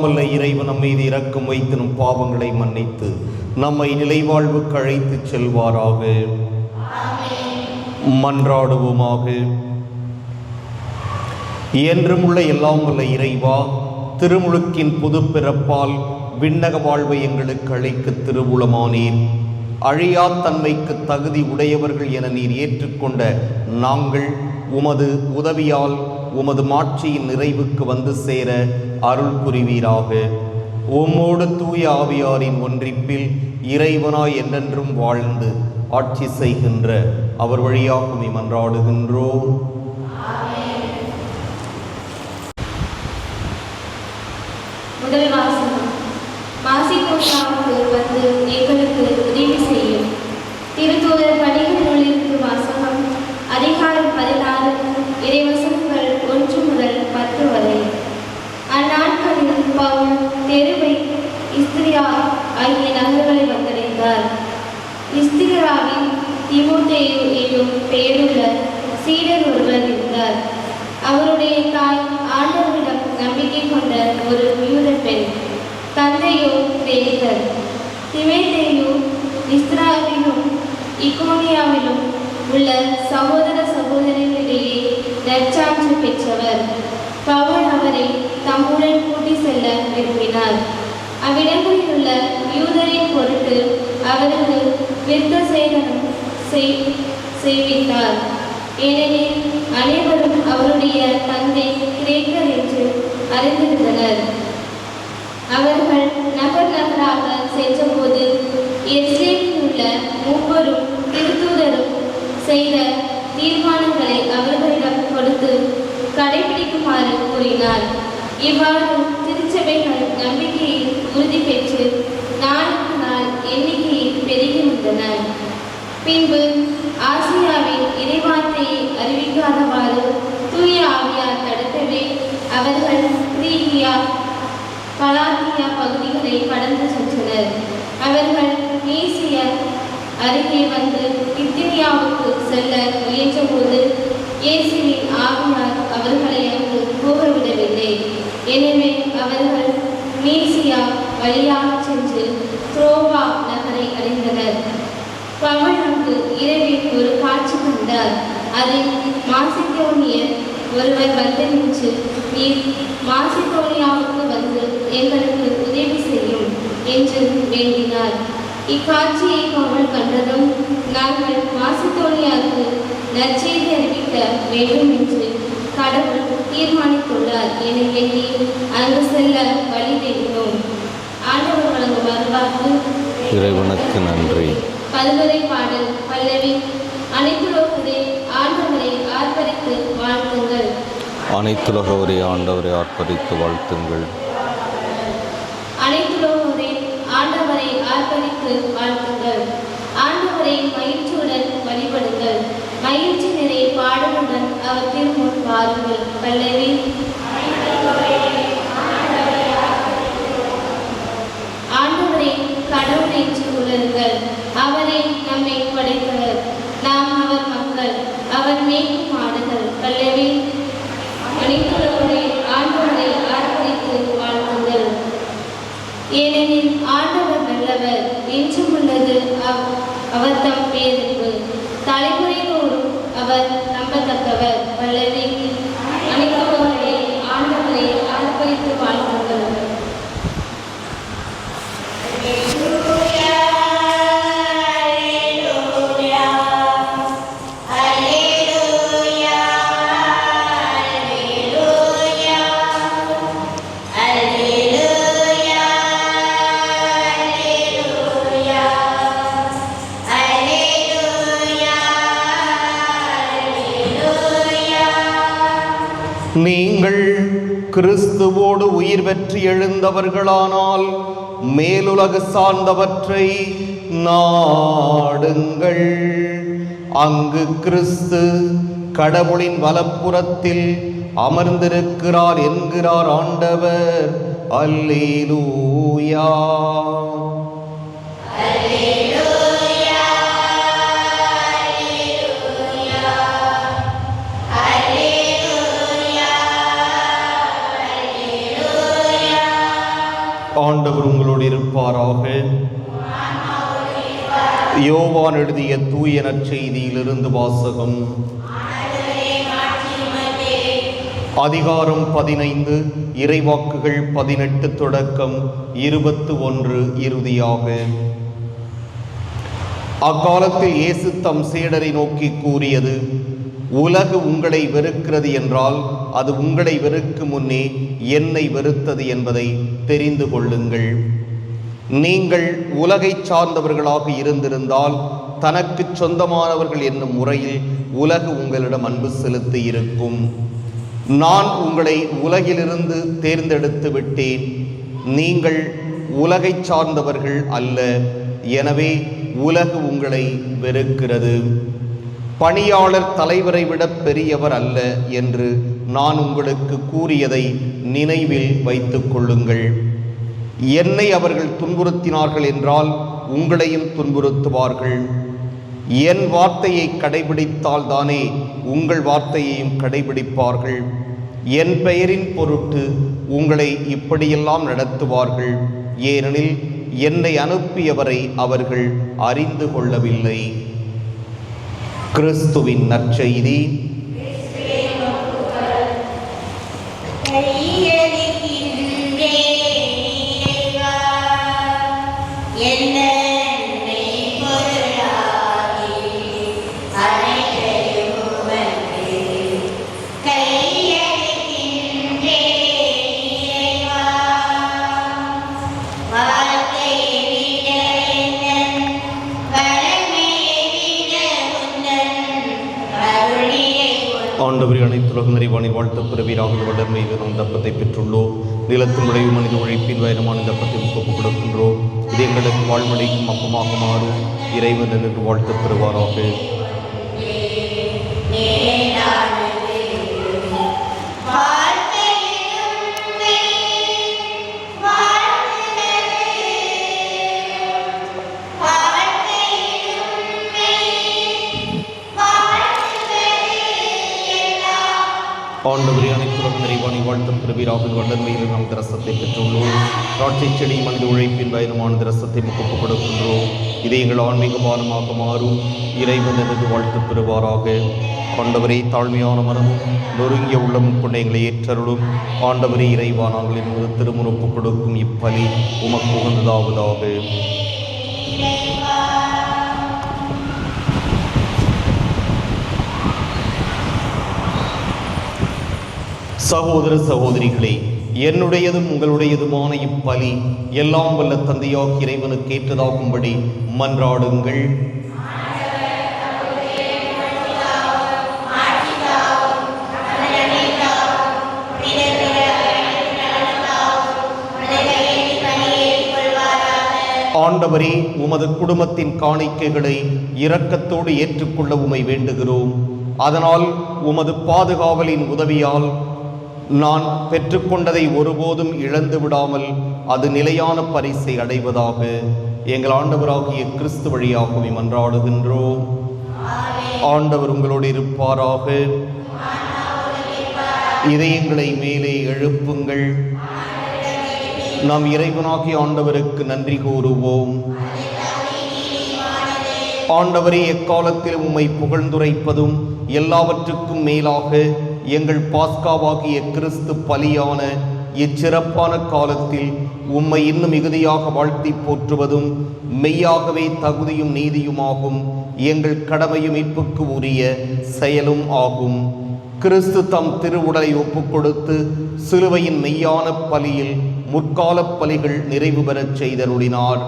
எல்லாம் வல்ல இறைவன் மீது இரக்கம் வைத்து நம் பாவங்களை மன்னித்து நம்மை நிலைவாழ்வுக்கு அழைத்து செல்வாராக. மன்றாடுவோமாக. என்றும் உள்ள எல்லாம் வல்ல இறைவா திருமுழுக்கின் புது பிறப்பால் விண்ணக வாழ்வை எங்களுக்கு அழைக்க திருவுளமானீர். அழியா தன்மைக்கு தகுதி உடையவர்கள் என நீர் ஏற்றுக்கொண்ட நாங்கள் உமது உதவியால் உமது மாட்சியின் நிறைவுக்கு வந்து சேர அருள் புரிவீராக. உம்மோடு தூய ஆவியாரின் ஒன்றிப்பில் இறைவனாய் என்றென்றும் வாழ்ந்து ஆட்சி செய்கின்ற அவர் வழியாக உம்மை மன்றாடுகின்றோம். முதல் மாசி கோஷாவுக்கு வந்து எங்களுக்கு உதவி செய்யும் திருத்தூதர் பணிகள் நூலிற்கு வாசகம் அதிகாரம் பதினாறு இறைவசனங்கள் ஒன்று முதல் பத்து வரை அந்நாட்களில் பவுல் தெருவை இஸ்திரியா ஆகிய நகர்களை வந்தடைந்தார் இஸ்திராவில் திமுத்தேயு என்னும் பெயருள்ள சீடர் ஒருவர் இருந்தார். அவருடைய தாய் ஆண்டவரிடம் நம்பிக்கை கொண்ட ஒரு யூத பெண் தந்தையோ கிரேக்கர் திமேதேயு இஸ்ராவிலும் இக்கோனியாவிலும் உள்ள சகோதர சகோதரிகளிடையே நற்சான்று பெற்றவர். பவுல் அவரை தம்முடன் கூட்டி செல்ல விரும்பினார். அவ்விடங்களில் உள்ள யூதரின் பொருட்டு அவருக்கு விருத்த சேதனம் செய்- செய்வித்தார். ஏனெனில் அனைவரும் அவருடைய தந்தை கிரேக்கர் என்று அறிந்திருந்தனர். அவர்கள் நகர் நகராக சென்றபோது எஸ்ரேலில் உள்ள மூவரும் திருத்தூதரும் செய்த தீர்மானங்களை அவர்களிடம் கொடுத்து கடைபிடிக்குமாறு கூறினார். இவ்வாறு திருச்சபைகள் நம்பிக்கையில் உறுதி பெற்று நான் பின்பு ஆசியாவின் இறைவார்த்தையை அறிவிக்காதவாறு தூய ஆவியார் தடுக்கவே அவர்கள் கிரீகியா பலாத்தியா பகுதிகளை கடந்து சென்றனர். அவர்கள் மேசிய அருகே வந்து பித்தினியாவுக்கு செல்ல முயன்றபோது இயேசுவின் ஆவியார் அவர்களை அங்கு போகவிடவில்லை எனவே அவர்கள் நீசியா வழியாக சென்று த்ரோவா நகரை அடைந்தனர். பவன் அங்கு இரவில் ஒரு காட்சி கண்டார் அதில் மாசிதோனியர் ஒருவர் வந்து நின்று நீர் மாசிதோனியாவுக்கு வந்து எங்களுக்கு உதவி செய்யும் என்று வேண்டினார். இக்காட்சியை பவுல் கண்டதும் நாங்கள் மாசிதோனியாவுக்கு நற்செய்தி அறிவிக்க வேண்டும் என்று கடவுள் தீர்மானித்துள்ளார். என எண்ணி அங்கு செல்ல வழி தேடினோம் ஆண்டவர் வழங்கும் வருவாக்கு இறைவனுக்கு நன்றி. பல்வரை பாடல் பல்லவி அனைத்துலோகரே ஆண்டவரை ஆர்ப்பரித்து வாழ்த்துங்கள் அனைத்துலக ஒரே ஆண்டவரை ஆர்ப்பரித்து வாழ்த்துங்கள். அனைத்துலோகரே ஆண்டவரை ஆர்ப்பரித்து வாழ்த்துங்கள். ஆண்டவரை மகிழ்ச்சியுடன் வழிபடுங்கள். மகிழ்ச்சி நிறை பாடலுடன் அவர் திருமுன் வாருங்கள். பல்லவி நீங்கள் கிறிஸ்துவோடு உயிர் பெற்று எழுந்தவர்களானால் மேலுலகு சார்ந்தவற்றை நாடுங்கள். அங்கு கிறிஸ்து கடவுளின் வலப்புறத்தில் அமர்ந்திருக்கிறார் என்கிறார் ஆண்டவர். அல்லேலூயா. ஆண்டவர் உங்களோடு இருப்பாராக. யோவான் எழுதிய தூய நற்செய்தியிலிருந்து வாசகம். அதிகாரம் பதினைந்து இறைவாக்குகள் பதினெட்டு தொடக்கம் இருபத்து ஒன்று இறுதியாக. அக்காலத்தில் இயேசு தம் சீடரை நோக்கி கூறியது உலகு உங்களை வெறுக்கிறது என்றால் அது உங்களை வெறுக்கும் முன்னே என்னை வெறுத்தது என்பதை தெரிந்து கொள்ளுங்கள். நீங்கள் உலகை சார்ந்தவர்களாக இருந்திருந்தால் தனக்கு சொந்தமானவர்கள் என்னும் முறையில் உலகு உங்களிடம் அன்பு செலுத்தி இருக்கும் நான் உங்களை உலகிலிருந்து தேர்ந்தெடுத்து விட்டேன். நீங்கள் உலகை சார்ந்தவர்கள் அல்ல. எனவே உலகு உங்களை வெறுக்கிறது. பணியாளர் தலைவரை விட பெரியவர் அல்ல என்று நான் உங்களுக்கு கூறியதை நினைவில் வைத்துக் கொள்ளுங்கள். என்னை அவர்கள் துன்புறுத்தினார்கள் என்றால் உங்களையும் துன்புறுத்துவார்கள். என் வார்த்தையை கடைபிடித்தால் தானே உங்கள் வார்த்தையையும் கடைபிடிப்பார்கள். என் பெயரின் பொருட்டு உங்களை இப்படியெல்லாம் நடத்துவார்கள். ஏனெனில் என்னை அனுப்பியவரை அவர்கள் அறிந்து கொள்ளவில்லை. கிறிஸ்துவின் நற்செய்தி ஆண்டவரை அனைத்துலக நிறைவாணி வாழ்த்து பிறவீராக வளர்மை நம் தப்பத்தை பெற்றுள்ளோம். நிலத்தில் விளைவு மனித உழைப்பின் வயனமான தப்பத்தை ஒப்புக் கொடுக்கின்றோம். இது எங்களுக்கு வாழ்மடைக்கும் அப்பமாக மாறும் இறைவன் என்று வாழ்த்து பெறுவாராக ஆண்டவரே அனைத்துலக நிறைவாணி வாழ்த்தும் பிறவீராக வளர்மையில் நாம் ரசத்தை பெற்றுள்ளோம். திராட்சை செடி மனித உழைப்பின் வயனமான ரசத்தை ஒப்புக் கொடுக்கின்றோம் இதை எங்கள் ஆன்மீக பானமாக மாறும். இறைவன் எனது வாழ்த்து பெறுவாராக. ஆண்டவரே தாழ்மையான மனமும் நொறுங்கிய உள்ளமும் கொண்ட எங்களை ஏற்றருளும். ஆண்டவரே இறைவா நாங்கள் என்பது திருமுறப்பு கொடுக்கும் இப்பலி உமக்கு உகந்ததாவதாக. சகோதர சகோதரிகளே என்னுடையதும் உங்களுடையதுமான இப்பலி எல்லாம் வல்ல தந்தையாக இறைவனுக்கு ஏற்றதாகும்படி மன்றாடுங்கள். ஆண்டவரே உமது குடும்பத்தின் காணிக்கைகளை இரக்கத்தோடு ஏற்றுக்கொள்ள உமை வேண்டுகிறோம். அதனால் உமது பாதுகாவலின் உதவியால் நான் பெற்றுக்கொண்டதை ஒருபோதும் இழந்து விடாமல் அது நிலையான பரிசை அடைவதாக எங்கள் ஆண்டவராகிய கிறிஸ்து வழியாகவே மன்றாடுகின்றோம் ஆண்டவர் உங்களோடு இருப்பாராக. இதயங்களை மேலே எழுப்புங்கள். நாம் இறைவனாகிய ஆண்டவருக்கு நன்றி கூறுவோம். ஆண்டவரே எக்காலத்தில் உம்மை புகழ்ந்துரைப்பதும் எல்லாவற்றுக்கும் மேலாக எங்கள் பாஸ்காவாகிய கிறிஸ்து பலியான இச்சிறப்பான காலத்தில் உம்மை இன்னும் மிகுதியாக வாழ்த்தி போற்றுவதும் மெய்யாகவே தகுதியும் நீதியுமாகும். எங்கள் கடமையும் மீட்புக்கு உரிய செயலும் ஆகும். கிறிஸ்து தம் திருவுடலை ஒப்புக்கொடுத்து சிலுவையின் மெய்யான பலியில் முற்கால பலிகள் நிறைவு பெறச் செய்தருளினார்.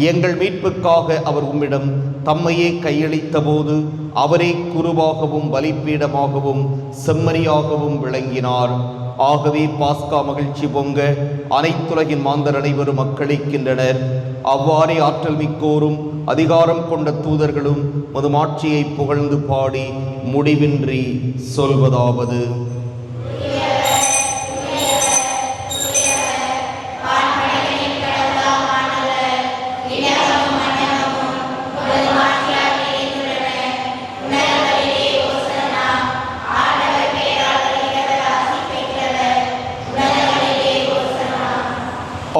எங்கள் மீட்புக்காக அவர் உம்மிடம் தம்மையே கையளித்த போது அவரே குருவாகவும் பலிப்பீடமாகவும் செம்மறியாகவும் விளங்கினார். ஆகவே பாஸ்கா மகிழ்ச்சி பொங்க அனைத்துலகின் மாந்தர் அனைவரும் மக்களிக்கின்றனர் அவ்வாறே ஆற்றல் மிக்கோரும் அதிகாரம் கொண்ட தூதர்களும் மதுமாட்சியை புகழ்ந்து பாடி முடிவின்றி சொல்வதாவது.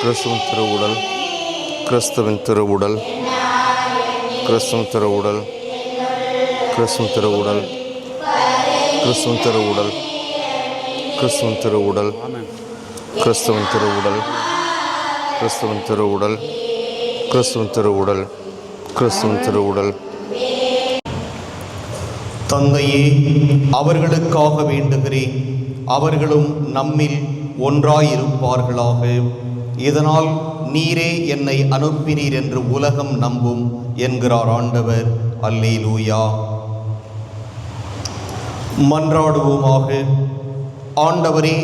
கிறிஸ்துவின் திருவுடல் கிறிஸ்துவின் திருவுடல் கிறிஸ்துவின் திருவுடல் கிறிஸ்துவின் திருவுடல் கிறிஸ்துவின் திருவுடல் கிறிஸ்துவின் திருவுடல் கிறிஸ்துவின் திருவுடல் கிறிஸ்துவின் திருவுடல் கிறிஸ்துவின் திருவுடல் கிறிஸ்துவின் திருவுடல். தந்தையே அவர்களுக்காக வேண்டுகிறேன். அவர்களும் நம்மில் ஒன்றாயிருப்பார்களாக. இதனால் நீரே என்னை அனுப்பினீர் என்று உலகம் நம்பும் என்கிறார் ஆண்டவர். அல்லே லூயா மன்றாடுவோமாக. ஆண்டவரே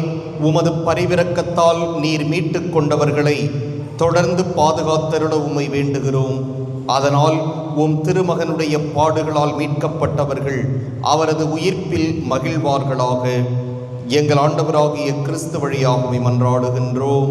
உமது பரிவிரக்கத்தால் நீர் மீட்டு கொண்டவர்களை தொடர்ந்து பாதுகாத்தருட உமை வேண்டுகிறோம். அதனால் உம் திருமகனுடைய பாடுகளால் மீட்கப்பட்டவர்கள் அவரது உயிர்ப்பில் மகிழ்வார்களாக. எங்கள் ஆண்டவராகிய கிறிஸ்து வழியாகவே மன்றாடுகின்றோம்.